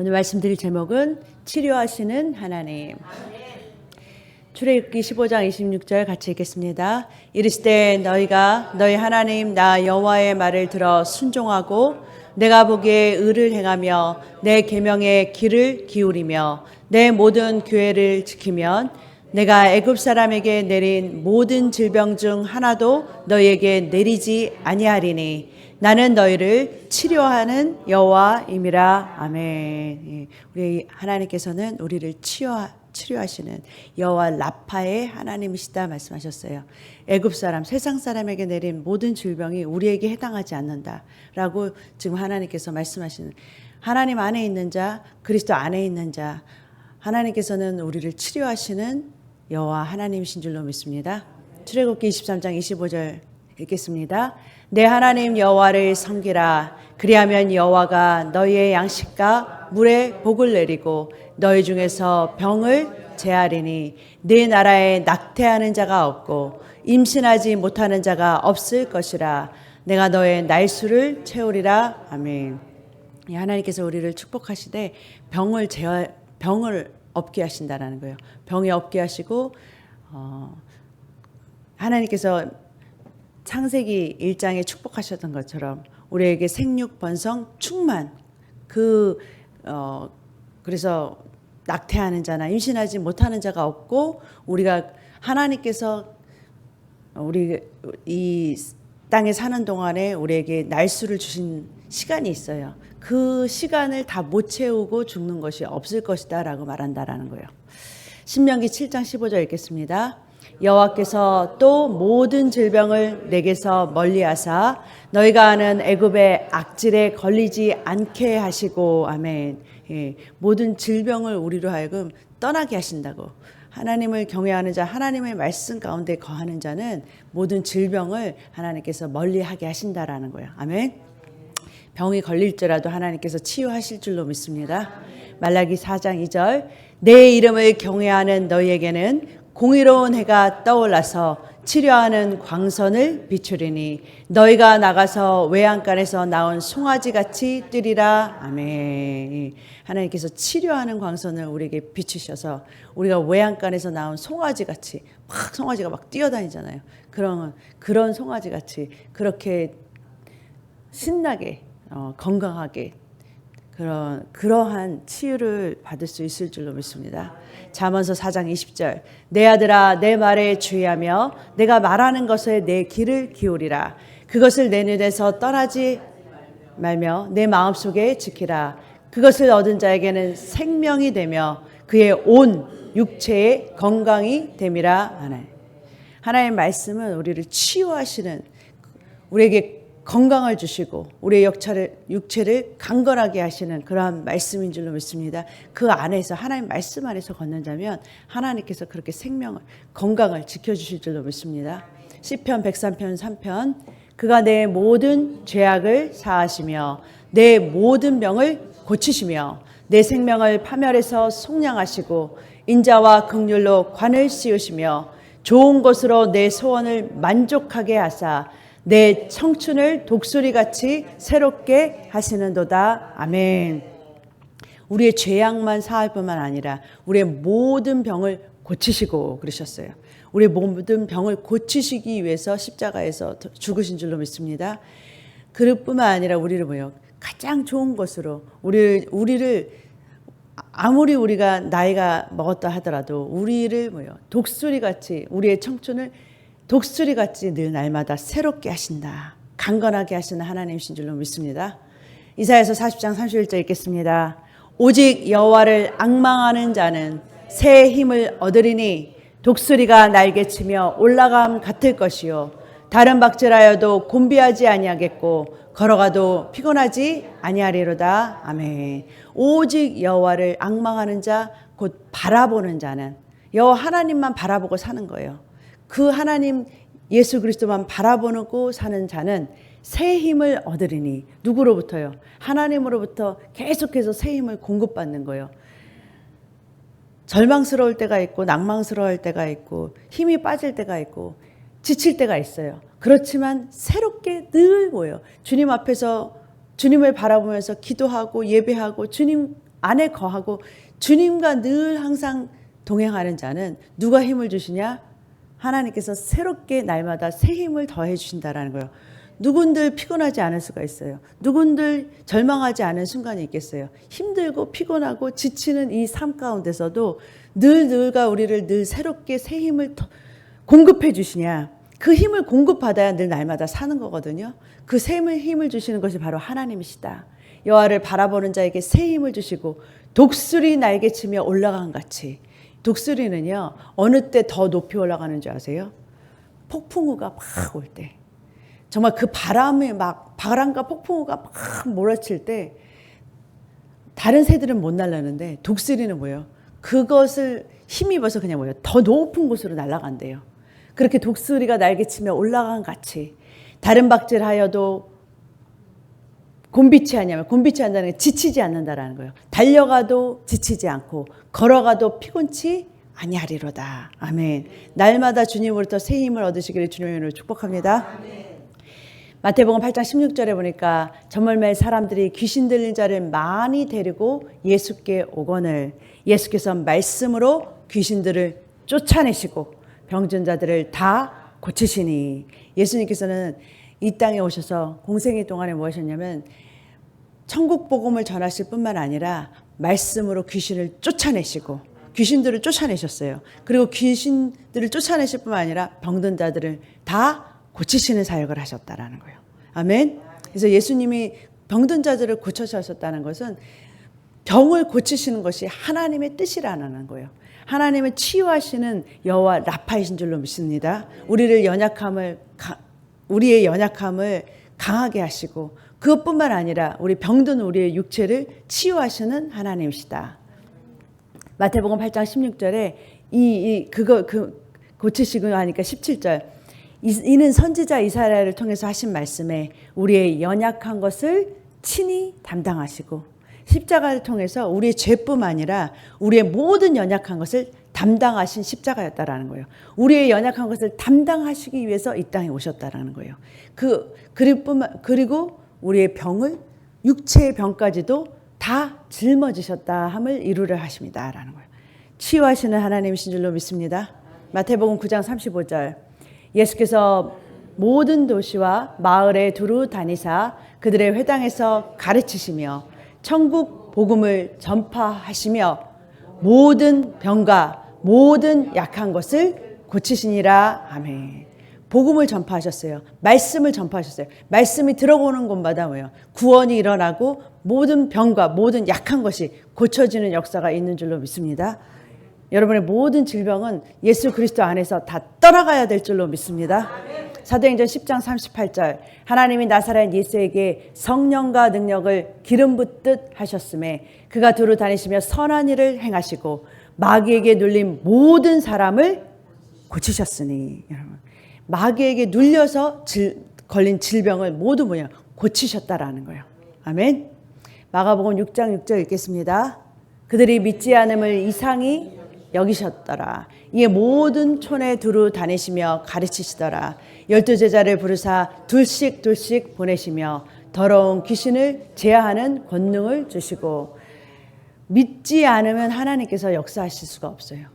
오늘 말씀드릴 제목은 치료하시는 하나님. 출애굽기 15장 26절 같이 읽겠습니다. 이르시되 너희가 너희 하나님 나 여호와의 말을 들어 순종하고 내가 보기에 의를 행하며 내 계명에 귀를 기울이며 내 모든 교회를 지키면 내가 애굽 사람에게 내린 모든 질병 중 하나도 너희에게 내리지 아니하리니 나는 너희를 치료하는 여호와임이라 아멘. 예, 우리 하나님께서는 우리를 치료 치료하시는 여호와 라파의 하나님이시다 말씀하셨어요. 애굽 사람, 세상 사람에게 내린 모든 질병이 우리에게 해당하지 않는다라고 지금 하나님께서 말씀하시는 하나님 안에 있는 자, 그리스도 안에 있는 자, 하나님께서는 우리를 치료하시는 여호와 하나님이신 줄로 믿습니다. 출애굽기 23장 25절 읽겠습니다. 내 하나님 여호와를 섬기라. 그리하면 여호와가 너희의 양식과 물에 복을 내리고 너희 중에서 병을 제하리니 네 나라에 낙태하는 자가 없고 임신하지 못하는 자가 없을 것이라. 내가 너의 날수를 채우리라. 아멘. 이 하나님께서 우리를 축복하시되 병을 제하 병을 없게 하신다라는 거예요. 병이 없게 하시고 어, 하나님께서 창세기 1장에 축복하셨던 것처럼 우리에게 생육 번성 충만 그 어, 그래서 낙태하는 자나 임신하지 못하는 자가 없고 우리가 하나님께서 우리 이 땅에 사는 동안에 우리에게 날수를 주신 시간이 있어요. 그 시간을 다 못 채우고 죽는 것이 없을 것이다라고 말한다라는 거예요. 신명기 7장 15절 읽겠습니다. 여호와께서 또 모든 질병을 내게서 멀리하사 너희가 아는 애굽의 악질에 걸리지 않게 하시고 아멘. 예, 모든 질병을 우리로 하여금 떠나게 하신다고. 하나님을 경외하는 자, 하나님의 말씀 가운데 거하는 자는 모든 질병을 하나님께서 멀리하게 하신다라는 거예요. 아멘. 병이 걸릴지라도 하나님께서 치유하실 줄로 믿습니다. 말라기 4장 2절 내 이름을 경외하는 너희에게는 공의로운 해가 떠올라서 치료하는 광선을 비추리니 너희가 나가서 외양간에서 나온 송아지 같이 뜨리라 아멘. 하나님께서 치료하는 광선을 우리에게 비추셔서 우리가 외양간에서 나온 송아지 같이 막 송아지가 막 뛰어다니잖아요. 그런 그런 송아지 같이 그렇게 신나게 어, 건강하게 그런 그러한 치유를 받을 수 있을 줄로 믿습니다. 잠언서 4장 20절 내 아들아 내 말에 주의하며 내가 말하는 것에 내 귀를 기울이라 그것을 내 눈에서 떠나지 말며 내 마음속에 지키라 그것을 얻은 자에게는 생명이 되며 그의 온 육체의 건강이 됨이라 하네. 하나님의 말씀은 우리를 치유하시는 우리에게 건강을 주시고 우리의 역차를, 육체를 강건하게 하시는 그러한 말씀인 줄로 믿습니다. 그 안에서 하나님 말씀 안에서 걷는다면 하나님께서 그렇게 생명을 건강을 지켜주실 줄로 믿습니다. 시편 103편 3편 그가 내 모든 죄악을 사하시며 내 모든 병을 고치시며 내 생명을 파멸해서 속량하시고 인자와 극률로 관을 씌우시며 좋은 것으로 내 소원을 만족하게 하사 내 청춘을 독수리같이 새롭게 하시는도다. 아멘. 우리의 죄악만 사할 뿐만 아니라 우리의 모든 병을 고치시고 그러셨어요. 우리의 모든 병을 고치시기 위해서 십자가에서 죽으신 줄로 믿습니다. 그뿐만 아니라 우리를 뭐요? 가장 좋은 것으로 우리 우리를 아무리 우리가 나이가 먹었다 하더라도 우리를 뭐요? 독수리 같이 우리의 청춘을 독수리 같이 늘 날마다 새롭게 하신다. 강건하게 하시는 하나님이신 줄로 믿습니다. 이사야서 40장 31절 읽겠습니다. 오직 여호와를 악망하는 자는 새 힘을 얻으리니 독수리가 날개치며 올라감 같을 것이요 다른 박질하여도 곤비하지 아니하겠고 걸어가도 피곤하지 아니하리로다. 아멘. 오직 여호와를 악망하는 자 곧 바라보는 자는 여호와 하나님만 바라보고 사는 거예요. 그 하나님 예수 그리스도만 바라보고 사는 자는 새 힘을 얻으리니 누구로부터요? 하나님으로부터 계속해서 새 힘을 공급받는 거예요. 절망스러울 때가 있고 낭망스러울 때가 있고 힘이 빠질 때가 있고 지칠 때가 있어요. 그렇지만 새롭게 늘 뭐예요? 주님 앞에서 주님을 바라보면서 기도하고 예배하고 주님 안에 거하고 주님과 늘 항상 동행하는 자는 누가 힘을 주시냐? 하나님께서 새롭게 날마다 새 힘을 더해 주신다라는 거예요. 누군들 피곤하지 않을 수가 있어요. 누군들 절망하지 않은 순간이 있겠어요. 힘들고 피곤하고 지치는 이 삶 가운데서도 늘 늘가 우리를 늘 새롭게 새 힘을 더 공급해 주시냐. 그 힘을 공급받아야 늘 날마다 사는 거거든요. 그새 힘을 주시는 것이 바로 하나님이시다. 여호와를 바라보는 자에게 새 힘을 주시고 독수리 날개치며 올라간 같이 독수리는요 어느 때 더 높이 올라가는 줄 아세요? 폭풍우가 막 올 때. 정말 그 바람이 막 바람과 폭풍우가 막 몰아칠 때 다른 새들은 못 날라는데 독수리는 뭐예요? 그것을 힘입어서 그냥 뭐예요? 더 높은 곳으로 날아간대요. 그렇게 독수리가 날개치며 올라간 같이 다른 박질하여도 곤비치 하냐면 곤비치 한다는 게 지치지 않는다라는 거예요. 달려가도 지치지 않고 걸어가도 피곤치 아니하리로다. 아멘. 날마다 주님으로부터 새 힘을 얻으시기를 주님으로 축복합니다. 마태복음 8장 16절에 보니까 저물매 사람들이 귀신 들린 자를 많이 데리고 예수께 오거늘 예수께서 말씀으로 귀신들을 쫓아내시고 병든 자들을 다 고치시니 예수님께서는 이 땅에 오셔서 공생애 동안에 뭐 하셨냐면 천국 복음을 전하실 뿐만 아니라 말씀으로 귀신을 쫓아내시고 귀신들을 쫓아내셨어요. 그리고 귀신들을 쫓아내실 뿐만 아니라 병든 자들을 다 고치시는 사역을 하셨다라는 거예요. 아멘. 그래서 예수님이 병든 자들을 고쳐주셨다는 것은 병을 고치시는 것이 하나님의 뜻이라는 거예요. 하나님은 치유하시는 여호와 라파이신 줄로 믿습니다. 우리를 연약함을 우리의 연약함을 강하게 하시고 그것뿐만 아니라 우리 병든 우리의 육체를 치유하시는 하나님이시다. 마태복음 8장 16절에 이, 이 그거 그 고치시고 하니까 17절 이는 선지자 이사야를 통해서 하신 말씀에 우리의 연약한 것을 친히 담당하시고 십자가를 통해서 우리의 죄뿐 아니라 우리의 모든 연약한 것을 담당하신 십자가였다라는 거예요. 우리의 연약한 것을 담당하시기 위해서 이 땅에 오셨다라는 거예요. 그 그리뿐만 그리고 우리의 병을 육체의 병까지도 다 짊어지셨다 함을 이루려 하십니다라는 거예요. 치유하시는 하나님이신 줄로 믿습니다. 마태복음 9장 35절 예수께서 모든 도시와 마을에 두루 다니사 그들의 회당에서 가르치시며 천국 복음을 전파하시며 모든 병과 모든 약한 것을 고치시니라 아멘. 복음을 전파하셨어요. 말씀을 전파하셨어요. 말씀이 들어오는 곳마다 뭐예요? 구원이 일어나고 모든 병과 모든 약한 것이 고쳐지는 역사가 있는 줄로 믿습니다. 여러분의 모든 질병은 예수 그리스도 안에서 다 떠나가야 될 줄로 믿습니다. 사도행전 10장 38절 하나님이 나사렛 예수에게 성령과 능력을 기름 붓듯 하셨음에 그가 두루 다니시며 선한 일을 행하시고 마귀에게 눌린 모든 사람을 고치셨으니 여러분 마귀에게 눌려서 질, 걸린 질병을 모두 뭐냐 고치셨다라는 거예요. 아멘. 마가복음 6장 6절 읽겠습니다. 그들이 믿지 않음을 이상히 여기셨더라. 이에 모든 촌에 두루 다니시며 가르치시더라. 열두 제자를 부르사 둘씩 둘씩 보내시며 더러운 귀신을 제하하는 권능을 주시고 믿지 않으면 하나님께서 역사하실 수가 없어요.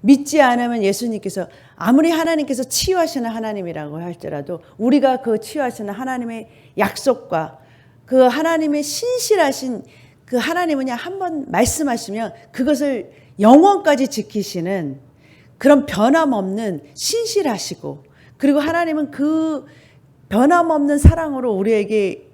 믿지 않으면 예수님께서 아무리 하나님께서 치유하시는 하나님이라고 할지라도 우리가 그 치유하시는 하나님의 약속과 그 하나님의 신실하신 그 하나님은 한번 말씀하시면 그것을 영원까지 지키시는 그런 변함없는 신실하시고 그리고 하나님은 그 변함없는 사랑으로 우리에게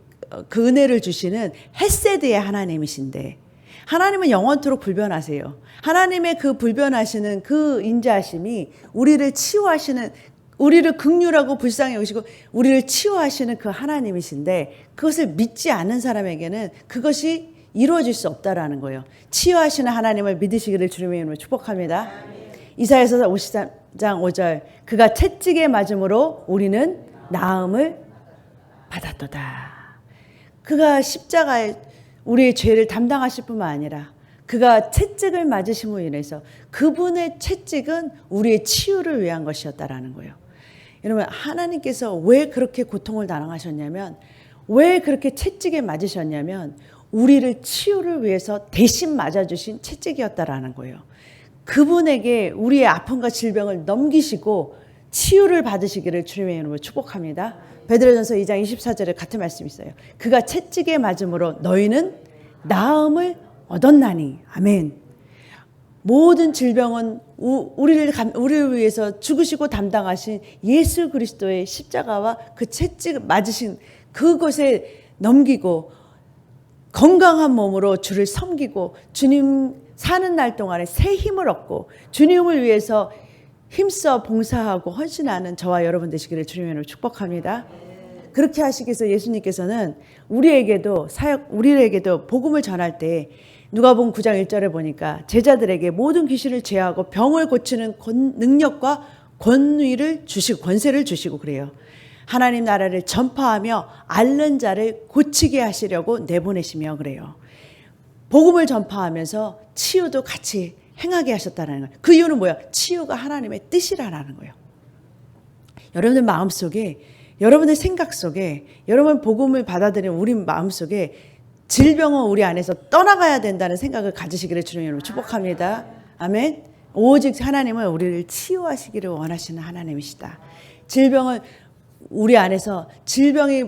그 은혜를 주시는 햇세드의 하나님이신데 하나님은 영원토록 불변하세요. 하나님의 그 불변하시는 그 인자하심이 우리를 치유하시는 우리를 극률하고 불쌍히 여시고 우리를 치유하시는 그 하나님이신데 그것을 믿지 않는 사람에게는 그것이 이루어질 수 없다라는 거예요. 치유하시는 하나님을 믿으시기를 주님의 이름으로 축복합니다. 이사야서 53장 5절 그가 채찍에 맞음으로 우리는 나음을 받았도다. 그가 십자가에 우리의 죄를 담당하실 뿐만 아니라 그가 채찍을 맞으심으로 인해서 그분의 채찍은 우리의 치유를 위한 것이었다라는 거예요. 여러분 하나님께서 왜 그렇게 고통을 당하셨냐면 왜 그렇게 채찍에 맞으셨냐면 우리를 치유를 위해서 대신 맞아주신 채찍이었다라는 거예요. 그분에게 우리의 아픔과 질병을 넘기시고 치유를 받으시기를 주님의 이름으로 축복합니다. 베드로전서 2장 24절에 같은 말씀이 있어요. 그가 채찍에 맞음으로 너희는 나음을 얻었나니. 아멘. 모든 질병은 우- 우리를 감- 우리를 위해서 죽으시고 담당하신 예수 그리스도의 십자가와 그 채찍 맞으신 그곳에 넘기고 건강한 몸으로 주를 섬기고 주님 사는 날 동안에 새 힘을 얻고 주님을 위해서 힘써 봉사하고 헌신하는 저와 여러분 되시기를 주님으로 축복합니다. 그렇게 하시기 위해서 예수님께서는 우리에게도 사역 우리에게도 복음을 전할 때 누가복음 9장 1절에 보니까 제자들에게 모든 귀신을 제하고 병을 고치는 권- 능력과 권위를 주시고 권세를 주시고 그래요. 하나님 나라를 전파하며 앓는 자를 고치게 하시려고 내보내시며 그래요. 복음을 전파하면서 치유도 같이 행하게 하셨다는 거예요. 그 이유는 뭐야? 치유가 하나님의 뜻이라는 거예요. 여러분들 마음 속에 여러분들 생각 속에 여러분 복음을 받아들이는 우리 마음 속에 질병은 우리 안에서 떠나가야 된다는 생각을 가지시기를 주님으로 축복합니다. 아멘. 오직 하나님은 우리를 치유하시기를 원하시는 하나님이시다. 질병을 우리 안에서 질병이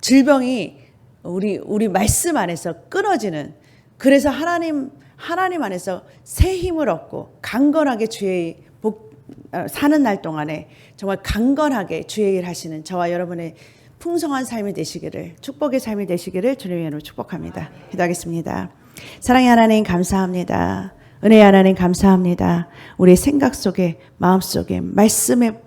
질병이 우리 우리 말씀 안에서 끊어지는 그래서 하나님 하나님 안에서 새 힘을 얻고 강건하게 주의 복 어, 사는 날 동안에 정말 강건하게 주의 일 하시는 저와 여러분의 풍성한 삶이 되시기를 축복의 삶이 되시기를 주님의 이름으로 축복합니다. 기도하겠습니다. 사랑의 하나님 감사합니다. 은혜의 하나님 감사합니다. 우리의 생각 속에 마음 속에 말씀에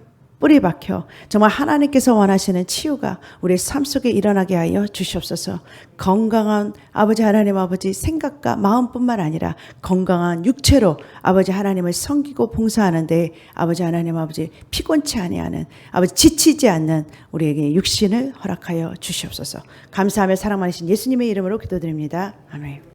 뿌리 박혀 정말 하나님께서 원하시는 치유가 우리의 삶 속에 일어나게 하여 주시옵소서. 건강한 아버지 하나님 아버지 생각과 마음뿐만 아니라 건강한 육체로 아버지 하나님을 섬기고 봉사하는데 아버지 하나님 아버지 피곤치 아니하는 아버지 지치지 않는 우리에게 육신을 허락하여 주시옵소서. 감사하며 사랑 많으신 예수님의 이름으로 기도드립니다. 아멘.